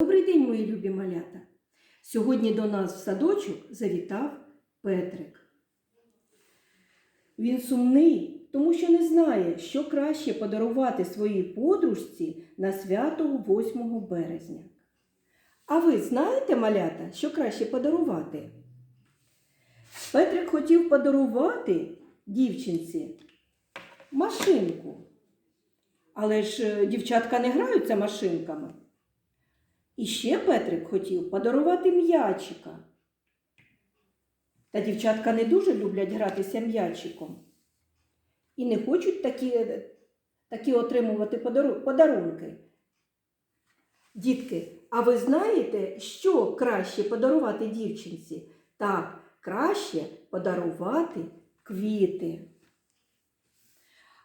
Добрий день, мої любі малята! Сьогодні до нас в садочок завітав Петрик. Він сумний, тому що не знає, що краще подарувати своїй подружці на свято 8 березня. А ви знаєте, малята, що краще подарувати? Петрик хотів подарувати дівчинці машинку. Але ж е, дівчатка не граються машинками. І ще Петрик хотів подарувати м'ячика. Та дівчатка не дуже люблять гратися м'ячиком. І не хочуть такі, такі отримувати подарунки. Дітки, а ви знаєте, що краще подарувати дівчинці? Так, краще подарувати квіти.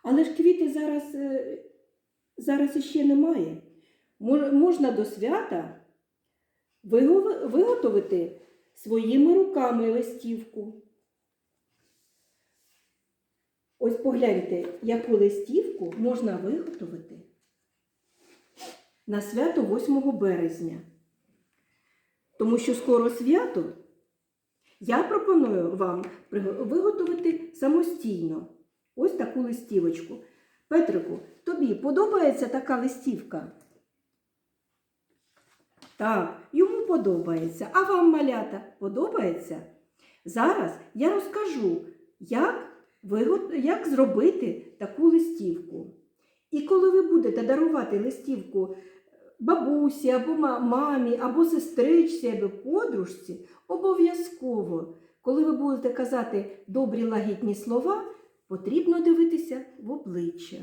Але ж квіти зараз, е, зараз іще немає. Мож- Можна до свята виготовити своїми руками листівку. Ось погляньте, яку листівку можна виготовити на свято 8 березня. Тому що скоро свято я пропоную вам виготовити самостійно ось таку листівочку. Петрику, тобі подобається така листівка? Так, йому подобається. А вам, малята, подобається? Зараз я розкажу, як, як зробити таку листівку. І коли ви будете дарувати листівку бабусі, або мамі, або сестричці, або подружці, обов'язково, коли ви будете казати добрі лагідні слова, потрібно дивитися в обличчя.